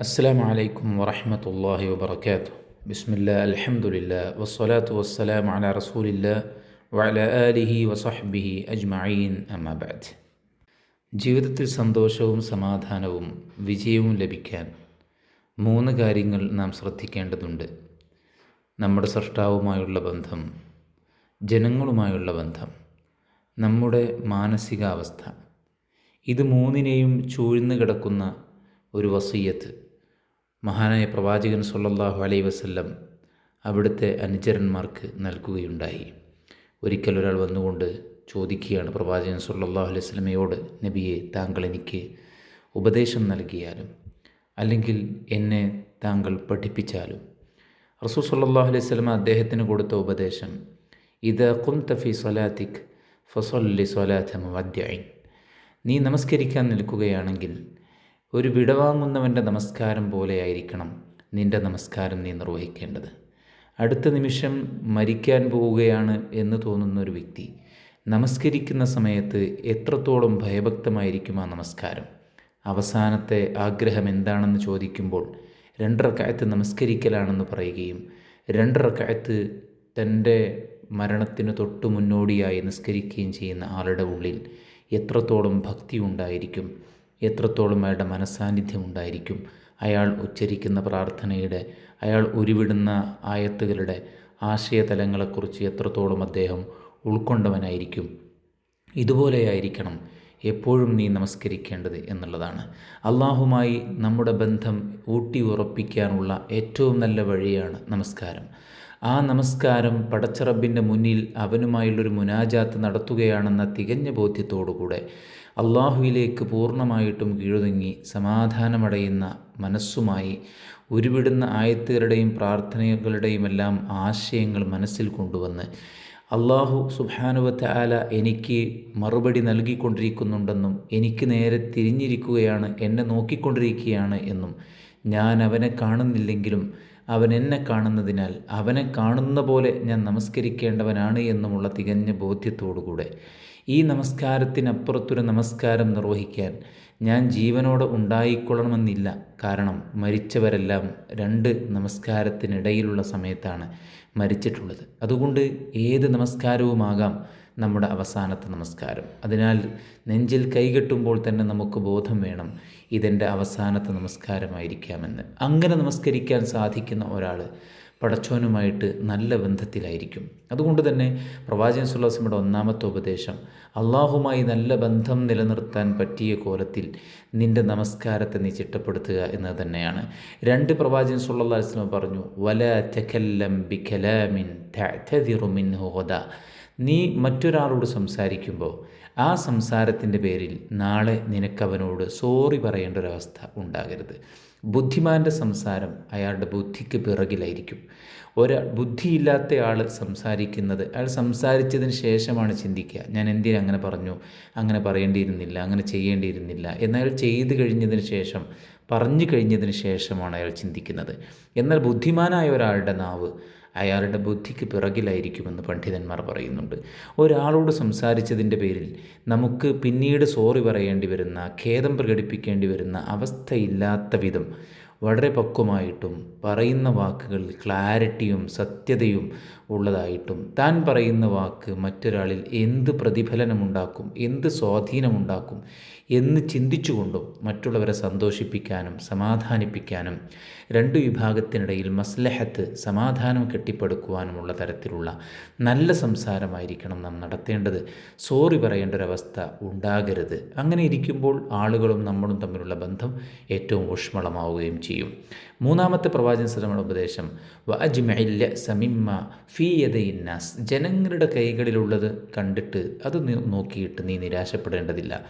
അസ്സാം വലൈക്കും വറഹമത്തല്ലാഹി വബർക്കാത്തു ബിസ്മില്ല അലഹമുല്ല വസ്സലാത്തു വസ്സലാം അല റസൂലില്ല വല അലിഹി വസഹബിഹി അജ്മീൻ അമ്മാബാദ് ജീവിതത്തിൽ സന്തോഷവും സമാധാനവും വിജയവും ലഭിക്കാൻ മൂന്ന് കാര്യങ്ങൾ നാം ശ്രദ്ധിക്കേണ്ടതുണ്ട്. നമ്മുടെ സൃഷ്ടാവുമായുള്ള ബന്ധം ജനങ്ങളുമായുള്ള ബന്ധം നമ്മുടെ മാനസികാവസ്ഥ. ഇത് മൂന്നിനെയും ചൂഴ്ന്നു കിടക്കുന്ന ഒരു വസീയത്ത്. മഹാനായ പ്രവാചകൻ സല്ലല്ലാഹു അലൈ വസ്ല്ലം അവിടുത്തെ അനുചരന്മാർക്ക് നൽകുകയുണ്ടായി. ഒരിക്കൽ ഒരാൾ വന്നുകൊണ്ട് ചോദിക്കുകയാണ് പ്രവാചകൻ സല്ലല്ലാഹു അലൈഹി വസ്ലമയോട് നബിയെ താങ്കൾ എനിക്ക് ഉപദേശം നൽകിയാലും അല്ലെങ്കിൽ എന്നെ താങ്കൾ പഠിപ്പിച്ചാലും? റസൂൽ സല്ലല്ലാഹു അലൈഹി വസല്ലമ അദ്ദേഹത്തിന് കൊടുത്ത ഉപദേശം ഇത് കും തഫി സൊലാത്തിഖ് ഫസൊല്ലി സ്വലാത്ത മുവദ്യൈൻ നീ നമസ്കരിക്കാൻ നിൽക്കുകയാണെങ്കിൽ ഒരു വിടവാങ്ങുന്നവന്റെ നമസ്കാരം പോലെയായിരിക്കണം നിന്റെ നമസ്കാരം നീ നിർവഹിക്കേണ്ടത്. അടുത്ത നിമിഷം മരിക്കാൻ പോവുകയാണ് എന്ന് തോന്നുന്ന ഒരു വ്യക്തി നമസ്കരിക്കുന്ന സമയത്ത് എത്രത്തോളം ഭയഭക്തമായിരിക്കും ആ നമസ്കാരം? അവസാനത്തെ ആഗ്രഹം എന്താണെന്ന് ചോദിക്കുമ്പോൾ രണ്ടറക്കായത്ത് നമസ്കരിക്കലാണെന്ന് പറയുകയും രണ്ടറക്കായത്ത് തന്റെ മരണത്തിന് തൊട്ടു മുന്നോടിയായി നിസ്കരിക്കുകയും ചെയ്യുന്ന ആളുടെ ഉള്ളിൽ എത്രത്തോളം ഭക്തി ഉണ്ടായിരിക്കും? എത്രത്തോളം അയാളുടെ മനസാന്നിധ്യം ഉണ്ടായിരിക്കും? അയാൾ ഉച്ചരിക്കുന്ന പ്രാർത്ഥനയുടെ അയാൾ ഉരുവിടുന്ന ആയത്തുകളുടെ ആശയതലങ്ങളെക്കുറിച്ച് എത്രത്തോളം അദ്ദേഹം ഉൾക്കൊണ്ടവനായിരിക്കും? ഇതുപോലെയായിരിക്കണം എപ്പോഴും നീ നമസ്കരിക്കേണ്ടത് എന്നുള്ളതാണ്. അള്ളാഹുമായി നമ്മുടെ ബന്ധം ഊട്ടി ഉറപ്പിക്കാനുള്ള ഏറ്റവും നല്ല വഴിയാണ് നമസ്കാരം. ആ നമസ്കാരം പടച്ചറബിന്റെ മുന്നിൽ അവനുമായുള്ളൊരു മുനാജാത്ത് നടത്തുകയാണെന്ന തികഞ്ഞ ബോധ്യത്തോടുകൂടെ അള്ളാഹുവിലേക്ക് പൂർണമായിട്ടും കീഴുതുങ്ങി സമാധാനമടയുന്ന മനസ്സുമായി ഉരുവിടുന്ന ആയത്തുകളുടെയും പ്രാർത്ഥനകളുടെയും എല്ലാം ആശയങ്ങൾ മനസ്സിൽ കൊണ്ടുവന്ന് അള്ളാഹു സുഹാനുവത്ത് ആല എനിക്ക് മറുപടി നൽകിക്കൊണ്ടിരിക്കുന്നുണ്ടെന്നും എനിക്ക് നേരെ തിരിഞ്ഞിരിക്കുകയാണ് എന്നെ നോക്കിക്കൊണ്ടിരിക്കുകയാണ് എന്നും ഞാൻ അവനെ കാണുന്നില്ലെങ്കിലും അവൻ എന്നെ കാണുന്നതിനാൽ അവനെ കാണുന്ന പോലെ ഞാൻ നമസ്കരിക്കേണ്ടവനാണ് എന്നുമുള്ള തികഞ്ഞ ബോധ്യത്തോടുകൂടെ. ഈ നമസ്കാരത്തിനപ്പുറത്തൊരു നമസ്കാരം നിർവഹിക്കാൻ ഞാൻ ജീവനോടെ ഉണ്ടായിക്കൊള്ളണമെന്നില്ല. കാരണം മരിച്ചവരെല്ലാം രണ്ട് നമസ്കാരത്തിനിടയിലുള്ള സമയത്താണ് മരിച്ചിട്ടുള്ളത്. അതുകൊണ്ട് ഏത് നമസ്കാരവുമാകാം? നമ്മുടെ അവസാനത്തെ നമസ്കാരം. അതിനാൽ നെഞ്ചിൽ കൈകെട്ടുമ്പോൾ തന്നെ നമുക്ക് ബോധം വേണം ഇതെന്റെ അവസാനത്തെ നമസ്കാരമായിരിക്കാമെന്ന്. അങ്ങനെ നമസ്കരിക്കാൻ സാധിക്കുന്ന ഒരാൾ പടച്ചോനുമായിട്ട് നല്ല ബന്ധത്തിലായിരിക്കും. അതുകൊണ്ട് തന്നെ പ്രവാചകൻ സുല്ലാസിയുടെ ഒന്നാമത്തെ ഉപദേശം അള്ളാഹുമായി നല്ല ബന്ധം നിലനിർത്താൻ പറ്റിയ കോലത്തിൽ നിന്റെ നമസ്കാരത്തെ നീ ചിട്ടപ്പെടുത്തുക എന്നത് തന്നെയാണ്. രണ്ട് പ്രവാചകൻ സുല്ലാ വസ്ലം പറഞ്ഞു വല തെക്കല്ലം ബിഖലാമിൻ മിൻ ഹോദ നീ മറ്റൊരാളോട് സംസാരിക്കുമ്പോൾ ആ സംസാരത്തിന്റെ പേരിൽ നാളെ നിനക്കവനോട് സോറി പറയേണ്ട ഒരവസ്ഥ ഉണ്ടാകരുത്. ബുദ്ധിമാന്റെ സംസാരം അയാളുടെ ബുദ്ധിക്ക് പിറകിലായിരിക്കും. ഒരാൾ ബുദ്ധിയില്ലാത്ത ആൾ സംസാരിക്കുന്നത് അയാൾ സംസാരിച്ചതിന് ശേഷമാണ് ചിന്തിക്കുക ഞാൻ എന്തിനാ അങ്ങനെ പറഞ്ഞു? അങ്ങനെ പറയേണ്ടിയിരുന്നില്ല അങ്ങനെ ചെയ്യേണ്ടിയിരുന്നില്ല എന്നാൽ ചെയ്തു കഴിഞ്ഞതിന് ശേഷം പറഞ്ഞു കഴിഞ്ഞതിന് ശേഷമാണ് അയാൾ ചിന്തിക്കുന്നത്. എന്നാൽ ബുദ്ധിമാനായ ഒരാളുടെ നാവ് അയാളുടെ ബുദ്ധിക്ക് പിറകിലായിരിക്കുമെന്ന് പണ്ഡിതന്മാർ പറയുന്നുണ്ട്. ഒരാളോട് സംസാരിച്ചതിന്റെ പേരിൽ നമുക്ക് പിന്നീട് സോറി പറയേണ്ടി വരുന്ന ഖേദം പ്രകടിപ്പിക്കേണ്ടി വരുന്ന അവസ്ഥയില്ലാത്ത വിധം വളരെ പക്വമായിട്ടും പറയുന്ന വാക്കുകൾ ക്ലാരിറ്റിയും സത്യതയും ഉള്ളതായിട്ടും താൻ പറയുന്ന വാക്ക് മറ്റൊരാളിൽ എന്ത് പ്രതിഫലനമുണ്ടാക്കും എന്ത് സ്വാധീനമുണ്ടാക്കും എന്ന് ചിന്തിച്ചുകൊണ്ടും മറ്റുള്ളവരെ സന്തോഷിപ്പിക്കാനും സമാധാനിപ്പിക്കാനും രണ്ട് വിഭാഗത്തിനിടയിൽ മസ്ലഹത്ത് സമാധാനം കെട്ടിപ്പടുക്കുവാനുമുള്ള തരത്തിലുള്ള നല്ല സംസാരമായിരിക്കണം നാം നടത്തേണ്ടത്. സോറി പറയേണ്ട ഒരവസ്ഥ ഉണ്ടാകരുത്. അങ്ങനെ ഇരിക്കുമ്പോൾ ആളുകളും നമ്മളും തമ്മിലുള്ള ബന്ധം ഏറ്റവും ഊഷ്മളമാവുകയും ചെയ്യും. മൂന്നാമത്തെ പ്രവാചകൻ സ്ഥലമുള്ള ഉപദേശം വഅജ്മഇല്ല സമിമ്മ ഫീയതയിന്നാസ് ജനങ്ങളുടെ കൈകളിലുള്ളത് കണ്ടിട്ട് അത് നോക്കിയിട്ട് നീ നിരാശപ്പെടേണ്ടതില്ല.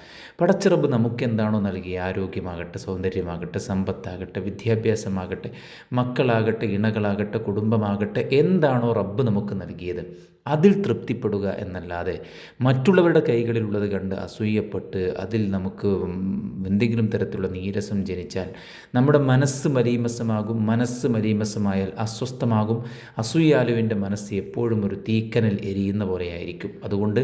പടച്ചിറബ് നമുക്കെന്താണോ നൽകിയ? ആരോഗ്യമാകട്ടെ സൗന്ദര്യമാകട്ടെ സമ്പത്താകട്ടെ വിദ്യാഭ്യാസമാകട്ടെ മക്കളാകട്ടെ ഇണകളാകട്ടെ കുടുംബമാകട്ടെ എന്താണോ റബ്ബ് നമുക്ക് നൽകിയത്? അതിൽ തൃപ്തിപ്പെടുക എന്നല്ലാതെ മറ്റുള്ളവരുടെ കൈകളിലുള്ളത് കണ്ട് അസൂയപ്പെട്ട് അതിൽ നമുക്ക് എന്തെങ്കിലും തരത്തിലുള്ള നീരസം ജനിച്ചാൽ നമ്മുടെ മനസ്സ് മലീമസമാകും മനസ്സ് മലീമസമായാൽ അസ്വസ്ഥമാകും. അസൂയാലുവിന്റെ മനസ്സ് എപ്പോഴും ഒരു തീക്കനൽ എരിയുന്ന പോലെയായിരിക്കും. അതുകൊണ്ട്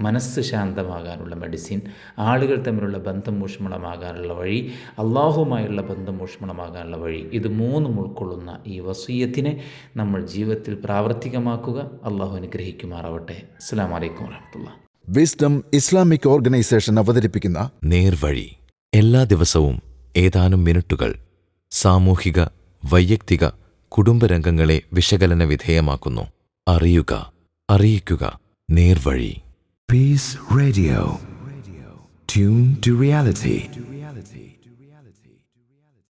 മനസ്സ് ശാന്തമാകാനുള്ള മെഡിസിൻ. ആളുകൾ തമ്മിൽ തമ്മിലുള്ള ബന്ധം ഊഷ്മളമാകാനുള്ള വഴി അള്ളാഹുമായുള്ള ബന്ധം ഊഷ്മളമാകാനുള്ള വഴി ഇത് മൂന്നും ഉൾക്കൊള്ളുന്ന ഈ വസീയത്തിനെ നമ്മൾ ജീവിതത്തിൽ പ്രാവർത്തികമാക്കുക. അള്ളാഹു അനുഗ്രഹിക്കുമാറാവട്ടെ. അസ്സാം വലൈക്കും വാഹമത്തുള്ള വിസ്ഡം ഇസ്ലാമിക് ഓർഗനൈസേഷൻ അവതരിപ്പിക്കുന്ന നേർവഴി. എല്ലാ ദിവസവും ഏതാനും മിനിറ്റുകൾ സാമൂഹിക വൈയക്തിക കുടുംബരംഗങ്ങളെ വിശകലന വിധേയമാക്കുന്നു. അറിയുക അറിയിക്കുക. നേർവഴി. Peace Radio. Tune to reality.